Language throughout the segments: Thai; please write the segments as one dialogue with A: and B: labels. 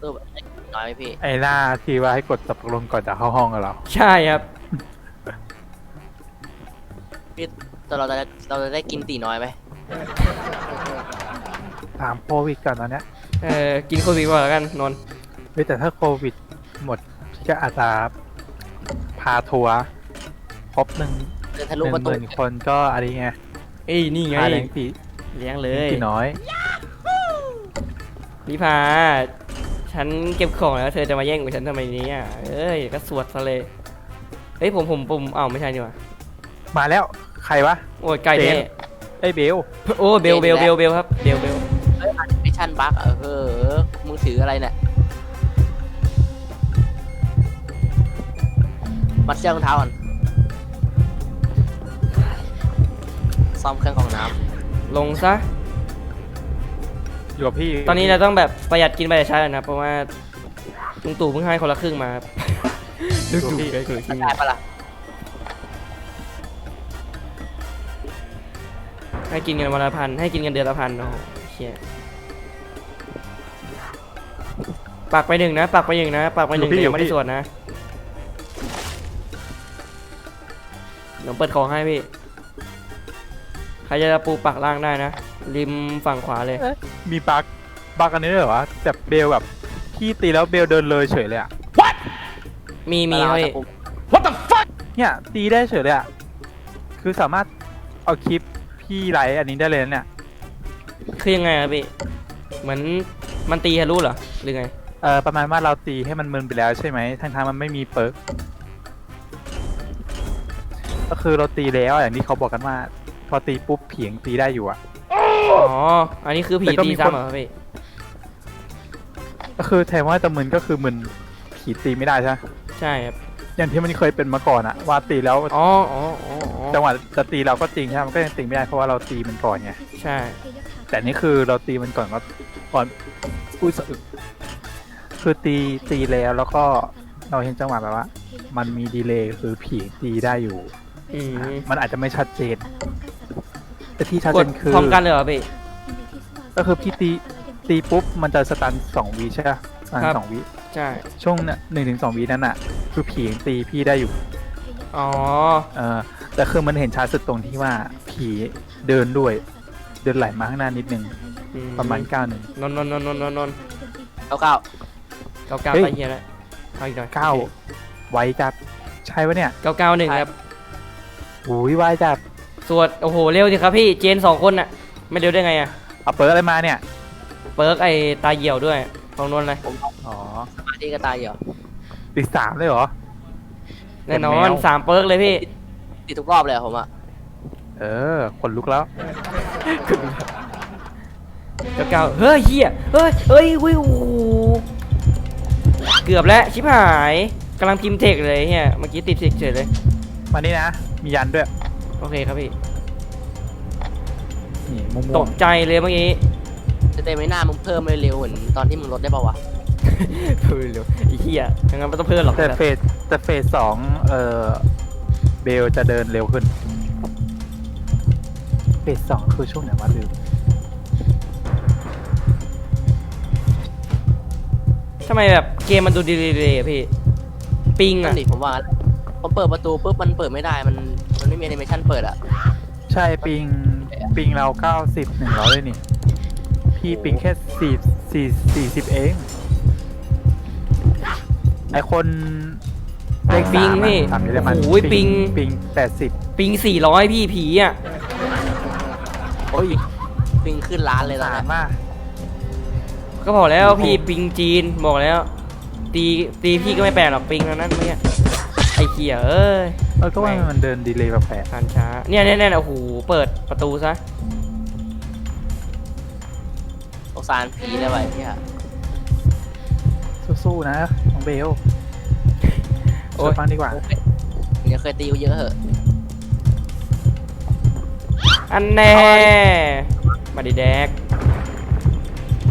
A: เออน้อยไหมพี่
B: ไอ้หน้าที่ว่าให้กดตกลงก่อนจะเข้าห้องกันเหรอ
C: ใช่ครับ
A: พี่แต่เราจะเราจะได้กินตีน้อยไหม
B: ถามโควิดก่อนตอนเนี้ย
C: เออกินโควิดก่อนแล้วกันนนท์
B: เฮ้ยแต่ถ้าโควิดหมดพี่ก็อาจจะพาทัวร์ครบหนึ่ง
A: เดินทะ
B: ห
A: ลุ
B: นึ่ง
A: ประ
B: ห
A: ตู
B: มื่นคนก็อะไรไง
C: เอ้ยนี่ไง
B: พาแดงตี
C: เลี้ยงเลย
B: ตีน้อย
C: นิพา ฉันเก็บของแล้วเธอจะมาแย่งของฉันทำไมเนี้อะเอ้ยก็สวดซะเลยเฮ้ยผมผมผมอ้าวไม่ใช่นี่หว่า
B: มาแล้วใครวะ
C: โอ้ยไกล
B: เจ
C: แน่
B: นไอ้เบล
C: โอ้เบลเบลเบลเบลครับเบลเบล
A: เฮ้ยอันนี้ชั่นบั๊กเออเออมือถืออะไรเนี่ยมัดเชือกรองเท้าก่อนซ่อมเครื่องกรองน้
C: ลงซะ
B: อยู่กับพี่
C: ตอนนี้เราต้องแบบประหยัดกินประหยัดใช้แล้วนะเพราะว่าลุงตู่เพิ่งให้คนละครึ่งมาครับลุงตู่ให้คนละครึ่งำ
A: ได้ปะล่ะ
C: ให้กินกันวันละพันให้กินกันเดือนละพันโอ้โหเชี่ยปักไปหนึ่งนะปักไปหนึ่งนะปักไปหนึ่งแต่ยังไม่ได้สวดนะเดี๋ยวเปิดของให้พี่ใครจะปูปักล่างได้นะ ริมฝั่งขวาเลย
B: มีบักบักอันนี้ด้วยเหรอวะแต่เบลแบบพี่ตีแล้วเบลเดินเลยเฉยเลยอะ
C: มีมี
A: เวลา
C: พี่
A: จะปุ๊บ
B: เนี่ยตีได้เฉยเลยอะคือสามารถเอาคลิปพี่ไลฟ์อันนี้ได้เลยนะเนี่ย
C: คือยังไงครับพี่ เหมือนมันตีทะลุเหรอ หรือไง
B: เออประมาณว่าเราตีให้มันมึนไปแล้วใช่ไหมทั้งทางๆมันไม่มีเปิร์กก็คือเราตีแล้วอย่างที่เขาบอกกันว่า พอตีปุ๊บเผียงตีได้อยู่อะ
C: อ๋อ อันนี้คือผี
B: แต่ก็
C: ตี
B: มีคน
C: ซ้ำเหรอครับพี่
B: ก็คือแทนว่าจะมึนก็คือมึนผีตีไม่ได้ใช่ไหม
C: ใช่ครับ
B: อย่างที่มันเคยเป็นมาก่อนอะว่าตีแล้ว
C: อ๋ออ๋ออ๋ออ๋อ
B: จังหวะจะตีเราก็จริงใช่ไหมมันก็ยังตีไม่ได้เพราะว่าเราตีมันก่อนไง
C: ใช่
B: แต่นี่คือเราตีมันก่อนก็ก่อนอุ้ยสะอึกคือตีตีแล้วแล้วก็เราเห็นจังหวะแบบว่า มันมีดีเลย์คือผีตีได้อยู่
C: อืม
B: มันอาจจะไม่ชัดเจน แต่ที่ชัด
C: ก
B: เจ
C: ด
B: นคือ
C: พร้อมกันเลยเหรอพี่
B: ก็คือพี่ตีตีปุ๊บมันจะสตันสองวิใช่ไหมสตัน
C: ครับ
B: สองวิ
C: ใช่
B: ช่วงน่ะหนึ่งถึงสองวินั้นอะ คือผียังตีพี่ได้อยู่
C: อ๋อ
B: เออแต่คือมันเห็นชัดสุดตรงที่ว่าผีเดินด้วย เดินไหลมาข้างหน้านิดนึง
C: อื
B: ประมาณก้าวหนึ่ง
C: นนนนนนนนนน
A: เก้าเก้า
C: เก้าเก้า
B: เฮ้ย
C: ไปเฮียแล้วเอาอีกหน่อย
B: เก้าไวจัดใช่ปะเนี่ย
C: เก้าเก้าหนึ่งครับ
B: อุ้ยไวจัด
C: สวดโอ้โหเร็วสิครับพี่เจนสองคนน่ะไม่เร็วได้ไงอะ
B: เอาเปิร์กอะไรมาเนี่ย
C: เปิร์กไอตาเหี่ยวด้วยของนนท์เลย
A: ผมเอา
B: อ๋อ
A: สมาธิกระตายเหรอ
B: ตีสามเลยเหรอ
C: แน่นอ
B: เป็น
C: น
B: แมว
C: สามเปิร์กเลยพี่
A: ติดทุกรอบเลยอะผมอะ
B: เออขนลุกแล้ว
C: เก้าเก้าเฮ้ยเฮียเฮ้ยเฮ้ยวิวเกือบแล้วชิบหายกำลังพิมพ์เทคเลยเฮียเมื่อกี้ติดเทคเฉยเลย
B: มานี่นะ มียันด้วย
C: โอเคครับพี่
B: นี่มุม
C: ตกใจเลยเมื่อกี้
A: จะเต็มไม่น่ามึงเพิ่มเร็วๆเหมือนตอนที่มึงลดได้ป่าวะ
C: เพิ่มเร็วไอ้เหี้ยงั้นไม่ต้องเพิ่มหรอก
B: แต่เฟสแต่เฟสสองเออเบลจะเดินเร็วขึ้น เฟสสองคือช่วงไหนวะลืม
C: ทำไมแบบเกมมันดูดีเลยอะพี่ ปิง
A: นั่
C: อะ
A: นดิผมว่าผมเปิดประตูปุ๊บมันเปิดไม่ได้มัน มันไม่มีแอนิเมชันเปิดอะ
B: ใช่ปิงปิงเราเก้าสิบหนึ่งร้อยเลยนี่ พี่ปิงแค่สี่สี่สี่สิบเอง ไอคนเลข
C: ปิง
B: สามอะ
C: พี่
B: สามเยอรมัน
C: โอ้ยปิง
B: ปิงแปดสิบ
C: ปิงสี่ร้อยพี่ผีอะ
B: โอ้ย
A: ปิงขึ้นร้านเลยตอน
B: สา
A: นั้
B: ม
A: น
B: มาก
C: ก็บอกแล้ว
B: โอ้โห
C: พี่ปิงจีนบอกแล้ว ตีตีพี่ก็ไม่แปลกหรอกปิงเท่านั้นเมื่อกี้ไอ้เหี้ยเอ้ย
B: เออก็ว่ามันเดินดีเลยแบบแปลก
C: ผ่านช้า เนี่ยเนี่ยเนี่ยโอ้โห เปิดประตูซะ
A: สงสารผีเลยว่ะไอ้เนี่ย
B: สู้ๆนะน้องเบล
C: โอ้
B: ช่
C: ย
B: วยฟังดีกว่า
A: มึงจะเคยตีกูเยอะเหอะ
C: อันแน่ มาดิแดก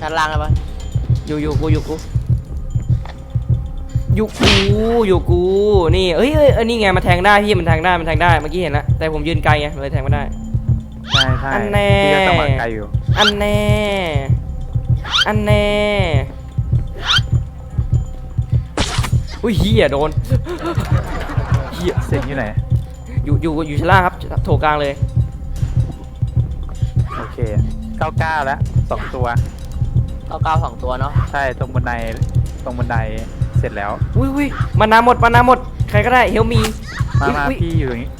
A: ชั้นล่างได้ปะ
C: อยู่อยู่กูอยู่กู อยู่กูอยู่กูนี่เอ้ยเอ้ยเอ้ยนี่ไงมันแทงได้พี่มันแทงได้มันแทงได้เมื่อกี้เห็นแล้วแต่ผมยืนไกลไงเลยแทงไม่ได้
B: ใช่ใช่
C: อันแน่
B: พี่ก็จังหวะไกลอยู่
C: อันแน่ อันแน่อุ้ยเฮียโดนเฮีย
B: เสียงอยู่ไหน
C: อยู่อยู่อยู่ชั้นล่างครับโถกลางเลย
B: โอเคเก้าเก้าแล้วสองตัว
A: เก้าเก้าสองตัวเนาะ
B: ใช่ตรงบันไดตรงบันไดเสร็จแล้ว
C: อุ้ยอุ้ยมานาหมดมานาหมด ใครก็ได้เฮลมี
B: มามา
C: อุ๊ย
B: พี่อยู่อย่างนี้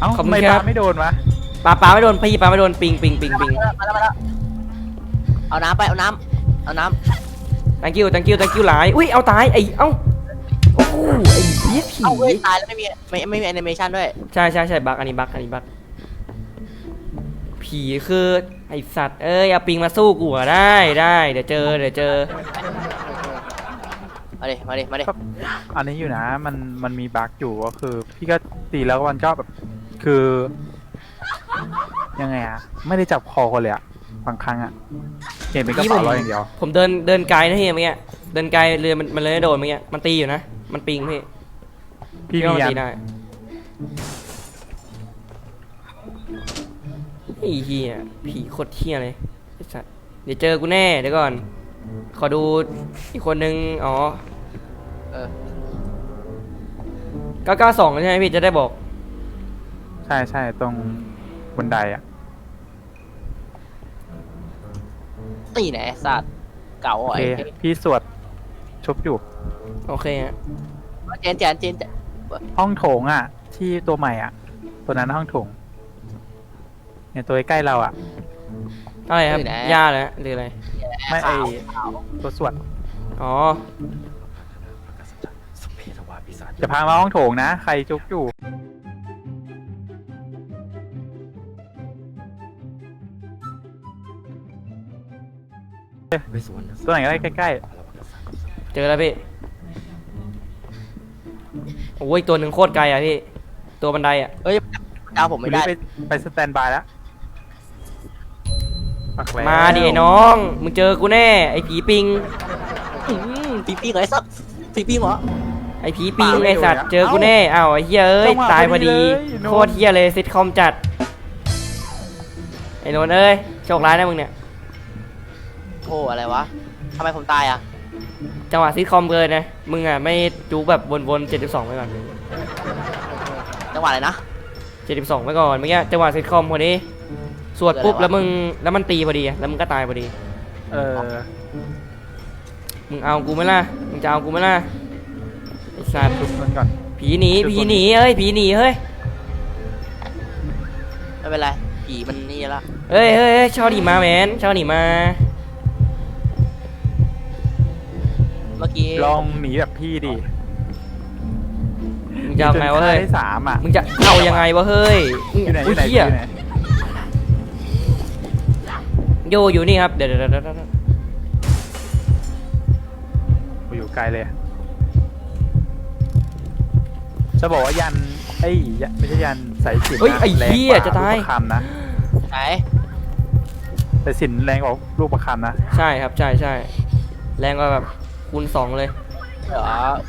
B: เอ้า
C: ขอบคุณ
B: ไม่
C: ครั
B: ปา
C: บ
B: ไม่โดนวะ
C: ปลาปลาไม่โดนพี่ปลาไม่โดนปิงปิงปิงปิง
A: มาแล้วมาแล้วมาแล้วเอาน้ำไปเอาน้ำเอาน้
C: thank you thank you thank you หลายอุ้ยเอาตายไอ้เอ้าโอ้โหไอ้เหี้ยผีำ
A: เอาเฮ้ยตายแล้วไม่มีไม่ไม่มีแอนิเมชันด้วย
C: ใช่ใช่ใช่บักอันนี้บักอันนี้บักผีคือไอสัตว์เอ้ยเอาปิงมาสู้กูอะได้ได้เดี๋ยวเจอเดี๋ยวเจอ
A: มาดิ มาดิ มาดิ
B: อันนี้อยู่นะ มันมันมีบั๊กอยู่ก็คือ พี่ก็ตีแล้วมันก็แบบคือ ยังไงอะไม่ได้จับคอคนเลยอะบางครั้งอะเห็นเป็นกระเป๋าเราอย่างเดียว
C: ผมเดินเดินไกลนะพี่เมื่อกี้เดินไกลเรือมันมันเลยไม่โดนเมื่อกี้มันตีอยู่นะ มันปิงพี่
B: พี่
C: ว่า
B: มี
C: มัน
B: ยั
C: ตี
B: น
C: ได้ไอ้เหี้ยผีโคตรเหี้ยเลยไอ้สัตว์เดี๋ยวเจอกูแน่เดี๋ยวก่อน ขอดูอีกคนนึง อ๋อ
A: เออ
C: 992ใช่ไหมพี่จะได้บอก
B: ใช่ใช่ตรงบันไดอะ
A: ตีไหนไอ้สัตว์เก่า
B: โอ
A: อะ
B: เค
A: ไอ้
B: พี่สวดชุบอยู่
C: โอเคฮะ
A: เจนเจนเจนเจน
B: ห้องโถงอะที่ตัวใหม่อะตัวนั้นห้องโถงเนี่ยตัวใกล้ๆเราอะ
C: อะไรครับยาเลยฮะหรืออะไร
B: ไม่ไอ
A: ขาว
B: ตัวสวด
C: อ๋อ
B: จะพามาห้องโถงนะ ใครจุกอยู่ตัวไหนก็ได้ใกล้
C: เจอแล้วพี่ โอ้ยตัวหนึ่งโคตรไกลอะพี่ ตัวบันไดอะ
A: เอ้ยดาวผม
B: ๆ
A: ไม่
B: วิล
A: ได้
B: ลี่ไปไปสแตนบายแล้ว ปักแล้ว
C: มาดิไอ้น้อง มึงเจอกูแน่ ไอ้ผีปิง
A: อืมปีปีเหรอไอ้สัตว์ปีปีเหรอ
C: ไอ้ผีปิงไอ้สัตว์เจอกูแน่อ้าวไอ้เหี้ยเอ้ยตายพอดีโคตรเหี้ยเลยซิทคอมจัด ไอ้โนนเอ้ยโชคร้ายนะมึงเนี่ย
A: โอ้อะไรวะทำไมผมตายอะ
C: จังหวะซิทคอมเกินนะ มึงอะไม่จูแบบวนๆ72ไปก่อน
A: จังหวะอะไรนะ
C: 72ไปก่อนเมื่อกี้จังหวะซิทคอมพอดี สวดปุ๊บ
A: คืออะไรวะ
C: แล้วมึงแล้วมันตีพอดีอะแล้วมึงก็ตายพอดี
B: เออ
C: มึงเอากูไหมล่ะมึงจะเอากูไหมล่ะไอ้สัตว์
B: ชุบมันก่อน
C: ผีหนีผีหนีเฮ้ยผีหนีเฮ้ย
A: ไม่เป็นไรผีมันนี่ละ
C: เฮ้ยเฮ้ยเฮ้ยชาวหนีมาแมนชาวหนีมา
A: เมื่อกี้
B: ลองหนีแบบพี่ดิ
C: มึงจะเอาไงวะเฮ้ย
B: จนฆ่าได้สามอะ
C: มึงจะเอายังไงวะเฮ้ย
B: อยู่ไหนอ
C: อุ้
B: ยู่
C: ย
B: ไหนอ
C: เหี้ย
B: ยู่ไหน
C: โยอยู่นี่ครับ เดี๋ยวเดี๋ยวเดี๋ยวเดี๋ยว
B: กูอยู่ไกลเลย จะบอกว่ายันไอ้ยยันไม่ใช่ยันสายสิญจน์
C: เฮ้ย
B: นะ
C: ไอ้
B: แรง
C: เหี้
B: ก
C: ย
B: ว่า
C: จะตาย
B: ลูกประคำนะ
A: ไหน
B: สายสิญจน์แรงกว่าลูกประคำนะ
C: ใช่ครับ ใช่ใช่แรงกว่าแบบคูณสองเลย
A: เดี๋ยว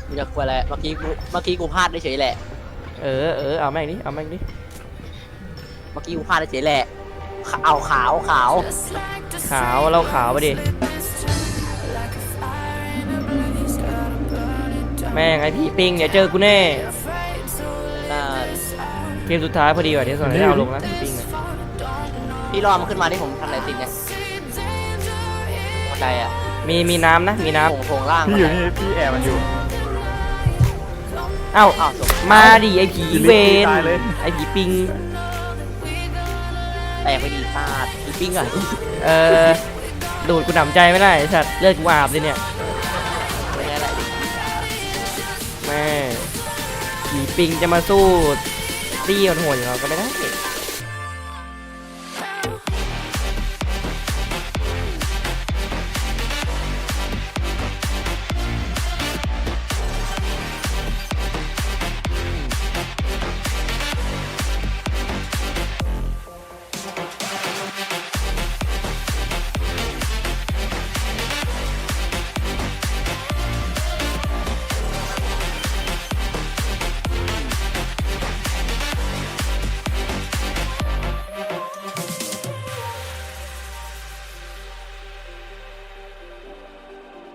A: กูจะคุยอะไรเมื่อกี้กูเมื่อกี้กูพลาดเฉยๆแหละ
C: เออเออเอาแม่งดิเอาแม่งดิ
A: เมื่อกี้กูพลาดเฉยๆแหละ เอาขาวขาว
C: ขาวเราขาวไปดิ แม่งไอพี่ปิงเดี๋ยวเจอกูแน่
A: น่า
C: เกมสุดท้ายพอดีว่ะที่สอนให้เอาลงนะพี่ปิงอะ
A: พี่รอมันขึ้นมาที่ผมทำอะไรติดเนี่ยบันไดอะ
C: มีมีน้ำนะ มีน้
A: โถงโถงล่าง
B: พี่อยู่นี่พี่แอบมันอยู่ำ
C: เอ้า
A: อ้าวจบ
C: มาดิไอผี
B: อยู่
C: เว
B: ลิฟต์
C: น
B: ตายเลย
C: ไอผีปิง
A: แตกไปดีซาดปีปิ้งอะ
C: เออดูดกูหนำใจไม่ได้ไอ้สัตว์เลือดกูอาบเลยเนี่ย
A: ไม่ใช่อะไรดิ
C: แม่ผีปิงจะมาสู้ตี้โหดๆอย่างเราก็ไม่ได้